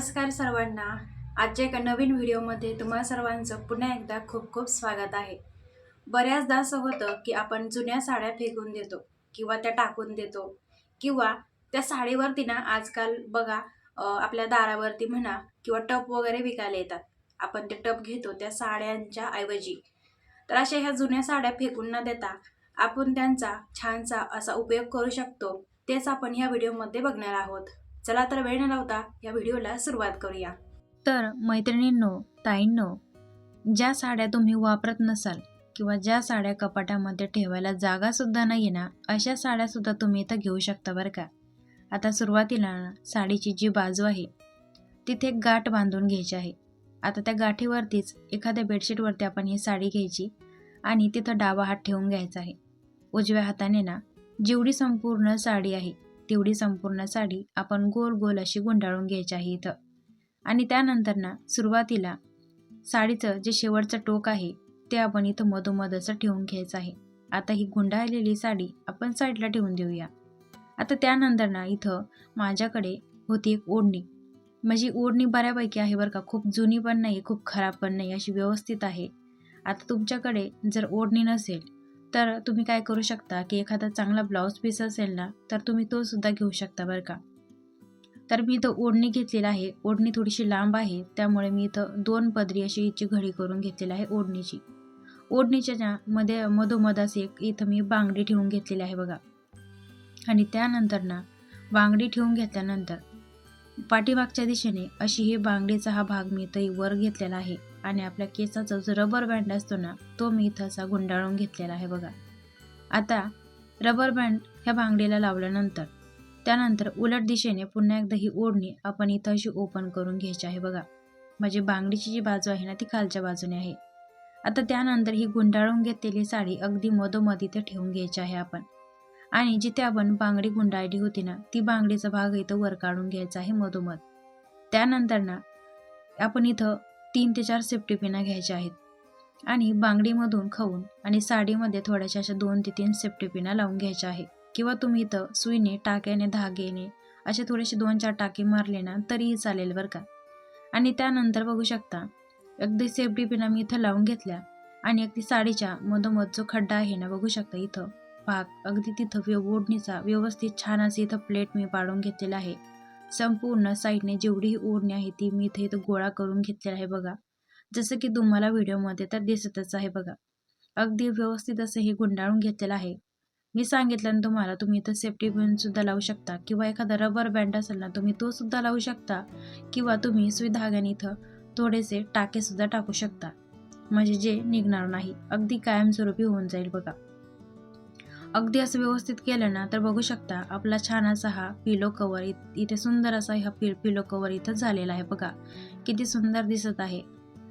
नमस्कार सर्वांना. आजच्या एका नवीन व्हिडिओमध्ये तुम्हा सर्वांचं पुन्हा एकदा खूप खूप स्वागत आहे. बऱ्याचदा असं होतं की आपण जुन्या साड्या फेकून देतो किंवा त्या टाकून देतो किंवा त्या साडीवरती ना आजकाल बघा आपल्या दारावरती म्हणा किंवा टप वगैरे विकायला येतात. आपण ते टप घेतो त्या साड्यांच्या ऐवजी. तर अशा ह्या जुन्या साड्या फेकून न देता आपण त्यांचा छानसा असा उपयोग करू शकतो तेच आपण ह्या व्हिडिओमध्ये बघणार आहोत. चला तर वेळ न लावता या व्हिडिओला सुरुवात करूया. तर मैत्रिणींनो ताईंनो ज्या साड्या तुम्ही वापरत नसाल किंवा ज्या साड्या कपाटामध्ये ठेवायला जागासुद्धा नाही ना अशा साड्यासुद्धा तुम्ही इथं घेऊ शकता बरं का. आता सुरुवातीला साडीची जी बाजू आहे तिथे एक गाठ बांधून घ्यायची आहे. आता त्या गाठीवरतीच एखाद्या बेडशीटवरती आपण ही साडी घ्यायची आणि तिथं डावा हात ठेवून घ्यायचा आहे. उजव्या हाताने ना जेवढी संपूर्ण साडी आहे तेवढी संपूर्ण साडी आपण गोल गोल अशी गुंडाळून घ्यायची आहे इथं आणि त्यानंतर ना सुरुवातीला साडीचं जे शेवटचं टोक आहे ते आपण इथं मधोमध असं ठेवून घ्यायचं आहे. आता ही गुंडाळलेली साडी आपण साईडला ठेवून देऊया. आता त्यानंतर ना इथं माझ्याकडे होती एक ओढणी. माझी ओढणी बऱ्यापैकी आहे बरं का खूप जुनी पण नाही खूप खराब पण नाही अशी व्यवस्थित आहे. आता तुमच्याकडे जर ओढणी नसेल तर तुम्ही काय करू शकता की एखादा चांगला ब्लाऊज पीस असेल ना तर तुम्ही तो सुद्धा घेऊ शकता बरं का. तर मी इथं ओढणी घेतलेली आहे. ओढणी थोडीशी लांब आहे. त्यामुळे मी इथं दोन पदरी अशी हिची घडी करून घेतलेली आहे ओढणीची. ओढणीच्या मध्ये मधोमध असे एक इथं मी बांगडी ठेवून घेतलेली आहे बघा. आणि त्यानंतर ना बांगडी ठेवून घेतल्यानंतर पाठीमागच्या दिशेने अशी ही बांगडीचा हा भाग मी इथं वर घेतलेला आहे. आणि आपल्या केसाचा जो रबर बँड असतो ना तो मी इथं असा गुंडाळून घेतलेला आहे बघा. आता रबर बँड ह्या बांगडीला लावल्यानंतर त्यानंतर उलट दिशेने पुन्हा एकदा ही ओढणी आपण इथं अशी ओपन करून घ्यायची आहे बघा. म्हणजे बांगडीची जी बाजू आहे ना ती खालच्या बाजूने आहे. आता त्यानंतर ही गुंडाळून घेतलेली साडी अगदी मधोमध इथे ठेवून घ्यायची आहे आपण. आणि जिथे आपण बांगडी गुंडाळली होती ना ती बांगडीचा भाग इथं वर काढून घ्यायचा आहे मधोमध. त्यानंतर ना आपण इथं तीन ते चार सेफ्टी पिना घ्यायच्या आहेत. आणि बांगडीमधून खाऊन आणि साडीमध्ये थोड्याशा अशा दोन ते तीन सेफ्टी पिना लावून घ्यायच्या आहे. किंवा तुम्ही इथं सुईने टाक्याने धागेने असे थोडेसे दोन चार टाके मारले ना तरीही चालेल बरं का. आणि त्यानंतर बघू शकता अगदी सेफ्टी पिना मी इथं लावून घेतल्या आणि अगदी साडीच्या मधोमध जो खड्डा आहे ना बघू शकता इथं भाग अगदी तिथं व्यव ओढणीचा व्यवस्थित छान असे इथं प्लेट मी पाडून घेतलेला आहे. संपूर्ण साईडने जेवढी ओढणी आहे ती मी इथे इथं गोळा करून घेतलेला आहे बघा. जसं की तुम्हाला व्हिडिओमध्ये तर दिसतच आहे बघा. अगदी व्यवस्थित असं हे गुंडाळून घेतलेलं आहे. मी सांगितलं तुम्हाला तुम्ही इथं सेफ्टी पिन सुद्धा लावू शकता किंवा एखादा रबर बँड असेल ना तुम्ही तो सुद्धा लावू शकता किंवा तुम्ही सुई धाग्याने इथं थोडेसे टाके सुद्धा टाकू शकता. म्हणजे जे निघणार नाही अगदी कायमस्वरूपी होऊन जाईल बघा. अगदी असं व्यवस्थित केलं ना तर बघू शकता आपला छान असा हा पिलो कवर इथे सुंदर असा हा पि पिलो कवर इथं झालेला आहे बघा. किती सुंदर दिसत आहे.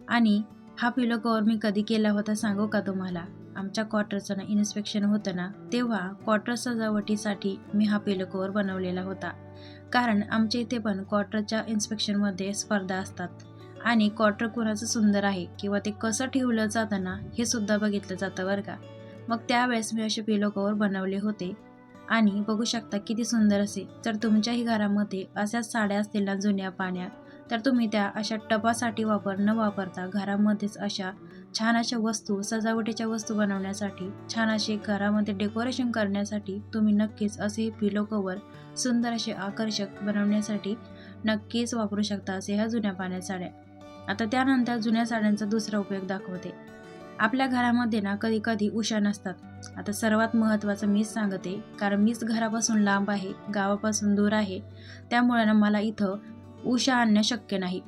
आणि हा पिलो कवर मी कधी केला होता सांगू का तुम्हाला? आमच्या क्वार्टरचं ना इन्स्पेक्शन होतं ना तेव्हा क्वार्टर सजावटीसाठी मी हा पिलो कवर बनवलेला होता. कारण आमच्या इथे पण क्वार्टरच्या इन्स्पेक्शनमध्ये स्पर्धा असतात. आणि क्वार्टर कोणाचं सुंदर आहे किंवा ते कसं ठेवलं जातं ना हे सुद्धा बघितलं जातं बरं का. मग त्यावेळेस मी असे पिलो कवर बनवले होते. आणि बघू शकता किती सुंदर असे. जर तुमच्याही घरामध्ये अशाच साड्या असतील ना जुन्या पाण्या तर तुम्ही त्या अशा टपासाठी वापर न वापरता घरामध्येच अशा छान अशा वस्तू सजावटीच्या वस्तू बनवण्यासाठी छान असे घरामध्ये डेकोरेशन करण्यासाठी तुम्ही नक्कीच असे पिलो कवर सुंदर असे आकर्षक बनवण्यासाठी नक्कीच वापरू शकता असे ह्या जुन्या पाण्या साड्या. आता त्यानंतर जुन्या साड्यांचा दुसरा उपयोग दाखवते. आपल्या घरामध्ये ना कधी कधी उशा नसतात. आता सर्वात महत्त्वाचं मीच सांगते कारण मीच घरापासून लांब आहे गावापासून दूर आहे. त्यामुळे ना मला इथं उशा आणणं शक्य नाही.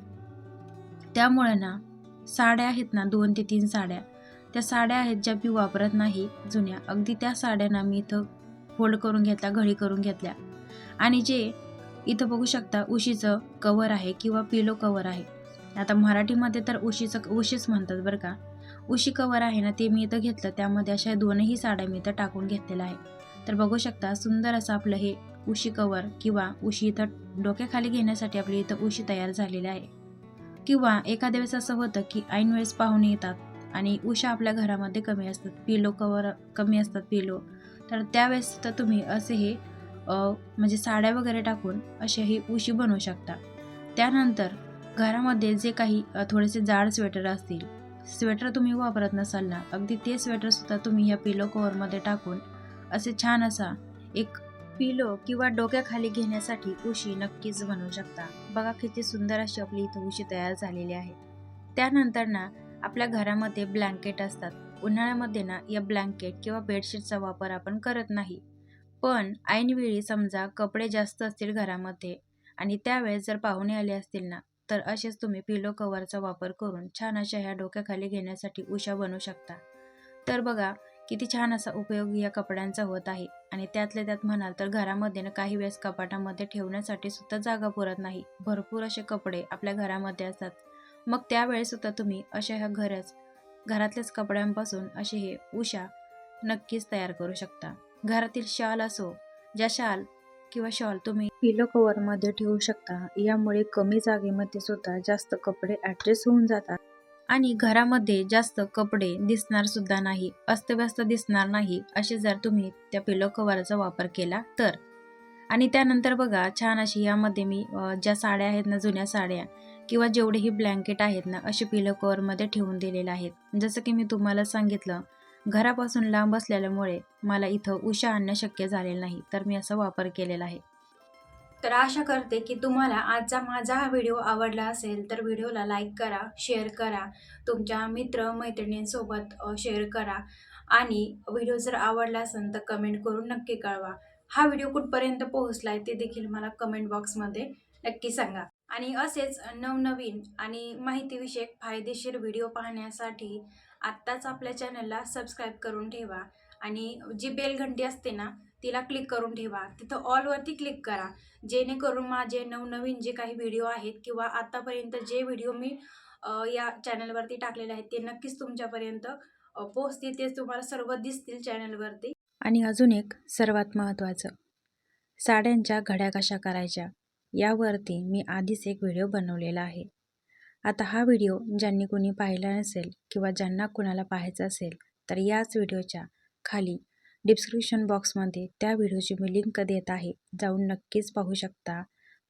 त्यामुळे ना साड्या आहेत ना दोन ते तीन साड्या. त्या साड्या आहेत ज्या मी वापरत नाही जुन्या. अगदी त्या साड्यांना मी इथं फोल्ड करून घेतल्या घडी करून घेतल्या. आणि जे इथं बघू शकता उशीचं कवर आहे किंवा पिलो कवर आहे. आता मराठीमध्ये तर उशीचं उशीच म्हणतात बरं का. उशी कवर आहे ना ते मी इथं घेतलं. त्यामध्ये अशा दोनही साड्या मी इथं टाकून घेतलेल्या आहे तर बघू शकता सुंदर असं आपलं हे उशी कवर किंवा उशी इथं डोक्याखाली घेण्यासाठी आपली इथं उशी तयार झालेली आहे. किंवा एखाद्या वेळेस असं होतं की ऐन वेळेस पाहुणे येतात आणि उशा आपल्या घरामध्ये कमी असतात पिलो कवर कमी असतात पिलो. तर त्यावेळेस तर तुम्ही असे हे म्हणजे साड्या वगैरे टाकून असे हे उशी बनवू शकता. त्यानंतर घरामध्ये जे काही थोडेसे जाड स्वेटर असतील स्वेटर तुम्ही वापरत नसाल ना अगदी ते स्वेटरसुद्धा तुम्ही ह्या पिलो कवरमध्ये टाकून असे छान असा एक पिलो किंवा डोक्याखाली घेण्यासाठी उशी नक्कीच बनवू शकता. बघा किती सुंदर अशी आपली इथं उशी तयार झालेली आहे. त्यानंतर ना आपल्या घरामध्ये ब्लँकेट असतात. उन्हाळ्यामध्ये ना या ब्लँकेट किंवा बेडशीटचा वापर आपण करत नाही. पण ऐनवेळी समजा कपडे जास्त असतील घरामध्ये आणि त्यावेळेस जर पाहुणे आले असतील ना तर असेच तुम्ही पिलो कवरचा वापर करून छान अशा ह्या डोक्याखाली घेण्यासाठी उशा बनवू शकता. तर बघा किती छान असा उपयोग या कपड्यांचा होत आहे. आणि त्यातल्या त्यात म्हणाल तर घरामध्ये ना काही वेळेस कपाटामध्ये ठेवण्यासाठी सुद्धा जागा पुरत नाही. भरपूर असे कपडे आपल्या घरामध्ये असतात. मग त्यावेळेस सुद्धा तुम्ही अशा ह्या घरच घरातल्याच कपड्यांपासून असे हे उशा नक्कीच तयार करू शकता. घरातील शाल असो ज्या शाल किंवा शॉल तुम्ही पिलो कवरमध्ये ठेवू शकता. यामुळे कमी जागेमध्ये सुद्धा जास्त कपडे ॲडजस्ट होऊन जातात. आणि घरामध्ये जास्त कपडे दिसणार सुद्धा नाही अस्तव्यस्त दिसणार नाही असे जर तुम्ही त्या पिलो कवरचा वापर केला तर. आणि त्यानंतर बघा छान अशी यामध्ये मी ज्या साड्या आहेत ना जुन्या साड्या किंवा जेवढेही ब्लँकेट आहेत ना असे पिलो कवरमध्ये ठेवून दिलेले आहेत. जसं की मी तुम्हाला सांगितलं घरापासून लांब असलेल्यामुळे मला इथं उशा आणणं शक्य झालेलं नाही तर मी असा वापर केलेला आहे. तर आशा करते की तुम्हाला आजचा माझा हा व्हिडिओ आवडला असेल तर व्हिडिओला लाईक करा शेअर करा तुमच्या मित्र मैत्रिणींसोबत शेअर करा. आणि व्हिडिओ जर आवडला असेल तर कमेंट करून नक्की कळवा. हा व्हिडिओ कुठपर्यंत पोहोचला आहे ते देखील मला कमेंट बॉक्समध्ये नक्की सांगा. आणि असेच नवनवीन आणि माहितीविषयक फायदेशीर व्हिडिओ पाहण्यासाठी आत्ताच आपल्या चॅनलला सबस्क्राईब करून ठेवा. आणि जी बेल घंटी असते ना तिला क्लिक करून ठेवा. तिथं ऑलवरती क्लिक करा. जेणेकरून माझे नवनवीन जे काही व्हिडिओ आहेत किंवा आत्तापर्यंत जे व्हिडिओ मी या चॅनलवरती टाकलेले आहेत ते नक्कीच तुमच्यापर्यंत पोहोचतील. ते तुम्हाला सर्व दिसतील चॅनलवरती आणि अजून एक सर्वात महत्त्वाचं साड्यांच्या घड्या कशा करायच्या? यावरती मी आधीच एक व्हिडिओ बनवलेला आहे. आता हा व्हिडिओ ज्यांनी कोणी पाहिला नसेल किंवा ज्यांना कुणाला पाहायचा असेल तर याच व्हिडिओच्या खाली डिस्क्रिप्शन बॉक्समध्ये त्या व्हिडिओची मी लिंक देत आहे जाऊन नक्कीच पाहू शकता.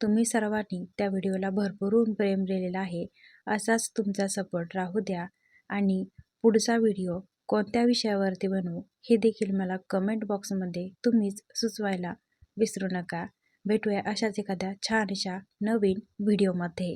तुम्ही सर्वांनी त्या व्हिडिओला भरभरून प्रेम दिलेला आहे असाच तुमचा सपोर्ट राहू द्या. आणि पुढचा व्हिडिओ कोणत्या विषयावरती बनवू हे देखील मला कमेंट बॉक्समध्ये तुम्हीच सुचवायला विसरू नका. भेटूया अशाच एखाद्या छानशा नवीन व्हिडिओमध्ये.